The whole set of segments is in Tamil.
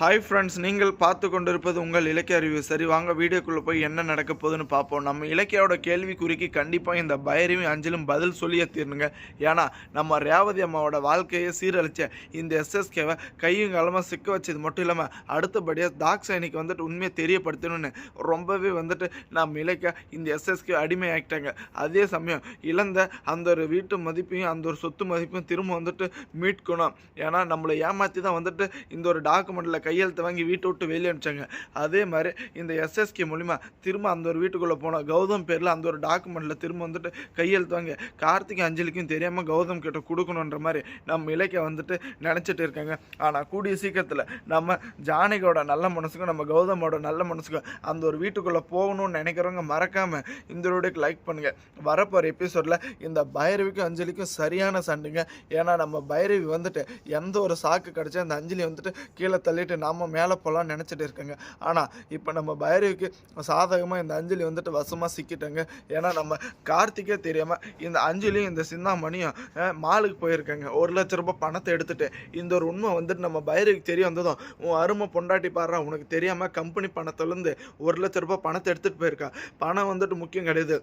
ஹாய் ஃப்ரெண்ட்ஸ் நீங்கள் பார்த்து கொண்டிருப்பது உங்கள் இலக்கிய அறிவு. சரி வாங்க வீடியோக்குள்ளே போய் என்ன நடக்க போகுதுன்னு பார்ப்போம். நம்ம இலக்கியாவோட கேள்விக்குறிக்கு கண்டிப்பாக இந்த பயரியும் அஞ்சலும் பதில் சொல்லியே தீரணுங்க. ஏன்னா நம்ம ரேவதி அம்மாவோட வாழ்க்கையை சீரழிச்ச இந்த எஸ்எஸ்கேவை கையும் காலமாக சிக்க வச்சது மட்டும் இல்லாமல் அடுத்தபடியாக தாக்ஷாயினிக்கு வந்துட்டு உண்மையை தெரியப்படுத்தணும்னு ரொம்பவே வந்துட்டு நம்ம இலக்கிய இந்த எஸ்எஸ்கே அடிமை ஆகிட்டாங்க அதே சமயம் இழந்த அந்த ஒரு வீட்டு மதிப்பையும் அந்த ஒரு சொத்து மதிப்பையும் திரும்ப வந்துட்டு மீட்கணும். ஏன்னா நம்மளை ஏமாற்றி தான் வந்துட்டு இந்த ஒரு டாக்குமெண்ட்டில் கையெழுத்து வாங்கி வீட்டை விட்டு வெளியே அனுப்பிச்சாங்க. அதே மாதிரி இந்த எஸ்எஸ்கே மூலிமா திரும்ப அந்த ஒரு வீட்டுக்குள்ளே போனோம் கௌதம் பேரில் அந்த ஒரு டாக்குமெண்ட்டில் திரும்ப வந்துட்டு கையெழுத்து வாங்கி. கார்த்திக் அஞ்சலிக்கும் தெரியாமல் கௌதம் கிட்ட கொடுக்கணுன்ற மாதிரி நம்ம இலக்கிய வந்துட்டு நினச்சிட்டு இருக்காங்க. ஆனால் கூடிய சீக்கிரத்தில் நம்ம ஜானகியோட நல்ல மனசுக்கும் நம்ம கௌதமோட நல்ல மனசுக்கும் அந்த ஒரு வீட்டுக்குள்ளே போகணும்னு நினைக்கிறவங்க மறக்காமல் இந்த வீடியோக்கு லைக் பண்ணுங்கள் வரப்போகிற எபிசோடில் இந்த பைரவிக்கும் அஞ்சலிக்கும் சரியான சண்டைங்க. ஏன்னா நம்ம பைரவி வந்துட்டு எந்த ஒரு சாக்கு கிடச்சா அந்த அஞ்சலி வந்துட்டு கீழே தள்ளிட்டு நாம் மேலே போகலான்னு நினச்சிட்டு இருக்கேங்க. ஆனால் இப்போ நம்ம பைரவிக்கு சாதகமாக இந்த அஞ்சலி வந்துட்டு வசமாக சிக்கிட்டாங்க. ஏன்னா நம்ம கார்த்திகே தெரியாமல் இந்த அஞ்சலியும் இந்த சிந்தாமணியும் மாலுக்கு போயிருக்கேங்க. ஒரு லட்ச ரூபாய் பணத்தை எடுத்துகிட்டு இந்த ஒரு உண்மை வந்துட்டு நம்ம பைரவிக்கு தெரிய வந்ததும் உன் அருமை பொண்டாட்டி பாடுறா உனக்கு தெரியாமல் கம்பெனி பணத்துலேருந்து ஒரு லட்ச ரூபாய் பணத்தை எடுத்துகிட்டு போயிருக்கா. பணம் வந்துட்டு முக்கியம் கிடையாது.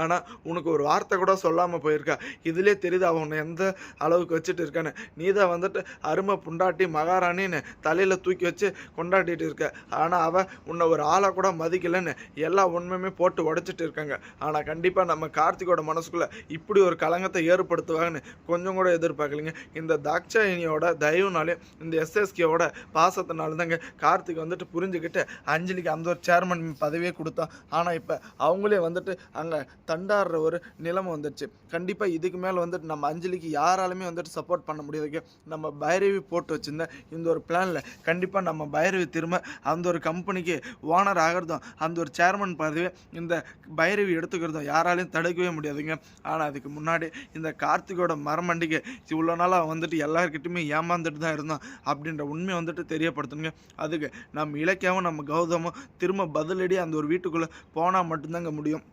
ஆனால் உனக்கு ஒரு வார்த்தை கூட சொல்லாமல் போயிருக்கா. இதுலேயே தெரியுது அவன் உன்னை எந்த அளவுக்கு வச்சுட்டு இருக்கான்னு. நீ தான் வந்துட்டு அருமை புண்டாட்டி மகாராணின்னு தலையில் தூக்கி வச்சு கொண்டாடிட்டு இருக்க. ஆனால் அவள் உன்னை ஒரு ஆளாக கூட மதிக்கலைன்னு எல்லா உண்மையுமே போட்டு உடைச்சிட்டு இருக்காங்க. ஆனால் கண்டிப்பாக நம்ம கார்த்திகோட மனசுக்குள்ளே இப்படி ஒரு கலங்கத்தை ஏற்படுத்துவாங்கன்னு கொஞ்சம் கூட எதிர்பார்க்கலைங்க. இந்த தாக்ஷாயினியோட தயவுனாலே இந்த எஸ்எஸ்கேவோட பாசத்தினால தாங்க கார்த்திக் வந்துட்டு புரிஞ்சுக்கிட்டு அஞ்சலிக்கு அந்த ஒரு சேர்மன் பதவியே கொடுத்தான். ஆனால் இப்போ அவங்களே வந்துட்டு அங்கே தண்டாடுற ஒரு நிலைமை வந்துடுச்சு கண்டிப்பாக இதுக்கு மேலே வந்துட்டு நம்ம அஞ்சலிக்கு யாராலுமே வந்துட்டு சப்போர்ட் பண்ண முடியாதுங்க நம்ம பைரவி போட்டு வச்சுருந்த இந்த ஒரு பிளானில் கண்டிப்பாக நம்ம பைரவி திரும்ப அந்த ஒரு கம்பெனிக்கு ஓனர் ஆகிறதும் அந்த ஒரு சேர்மன் பதவி இந்த பைரவி எடுத்துக்கிறதும் யாராலையும் தடுக்கவே முடியாதுங்க. ஆனால் அதுக்கு முன்னாடி இந்த கார்த்திகோட மரமண்டிகை இவ்வளோ நாளாக வந்துட்டு எல்லாருக்கிட்டையுமே ஏமாந்துட்டு தான் இருந்தோம் அப்படின்ற உண்மையை வந்துட்டு தெரியப்படுத்தணுங்க. அதுக்கு நம்ம இலக்கியாவும் நம்ம கௌதமும் திரும்ப பதிலடி அந்த ஒரு வீட்டுக்குள்ளே போனால் மட்டும்தாங்க முடியும்.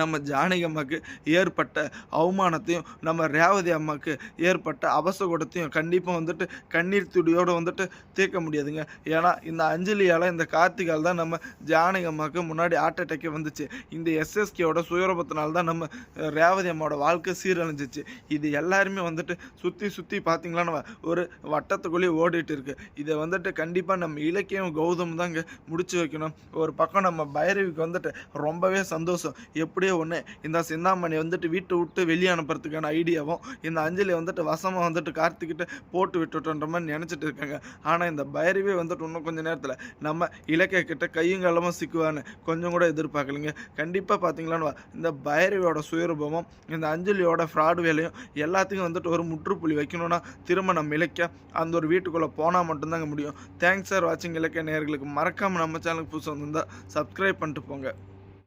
நம்ம ஜானகி அம்மாவுக்கு ஏற்பட்ட அவமானத்தையும் நம்ம ரேவதி அம்மாவுக்கு ஏற்பட்ட அவசகுடத்தையும் கண்டிப்பாக வந்துட்டு கண்ணீர் துடியோடு வந்துட்டு தீர்க்க முடியாதுங்க. ஏன்னா இந்த அஞ்சலியால் இந்த கார்த்திகால் தான் நம்ம ஜானகி அம்மாவுக்கு முன்னாடி ஹார்ட் அட்டாக்கே வந்துச்சு. இந்த எஸ்எஸ்கேயோட சுயரூபத்தினால தான் நம்ம ரேவதி அம்மாவோட வாழ்க்கை சீரழிஞ்சிச்சு. இது எல்லாருமே வந்துட்டு சுற்றி சுற்றி பார்த்திங்களா நம்ம ஒரு வட்டத்துக்குள்ளேயே ஓடிட்டு இருக்கு. இதை வந்துட்டு கண்டிப்பாக நம்ம இலக்கியம் கௌதம் தாங்க முடிச்சு வைக்கணும். ஒரு பக்கம் நம்ம பைரவிக்கு வந்துட்டு ரொம்பவே சந்தோஷம். எப்படி எப்படியோ ஒன்று இந்த சிந்தாமணி வந்துட்டு வீட்டை விட்டு வெளியே அனுப்புறதுக்கான ஐடியாவும் இந்த அஞ்சலி வந்துட்டு வசமாக வந்துட்டு கார்த்திக்கிட்ட போட்டு விட்டுட்டோன்ற மாதிரி நினச்சிட்டு இருக்காங்க. ஆனால் இந்த பைரவே வந்துட்டு இன்னும் கொஞ்சம் நேரத்தில் நம்ம இலக்கிய கிட்ட கையும் காலமாக சிக்குவான்னு கொஞ்சம் கூட எதிர்பார்க்கலைங்க. கண்டிப்பாக பார்த்தீங்களான்னு இந்த பைரவியோட சுயரூபமும் இந்த அஞ்சலியோட ஃப்ராடு வேலையும் எல்லாத்துக்கும் வந்துட்டு ஒரு முற்றுப்புள்ளி வைக்கணும்னா திரும்ப நம்ம இலக்கிய அந்த ஒரு வீட்டுக்குள்ளே போனால் மட்டும்தாங்க முடியும். தேங்க்ஸ் சார் வாட்சிங் இலக்கிய நேயர்களுக்கு. மறக்காமல் நம்ம சேனலுக்கு புதுசாக வந்திருந்தால் சப்ஸ்கிரைப் பண்ணிட்டு போங்க.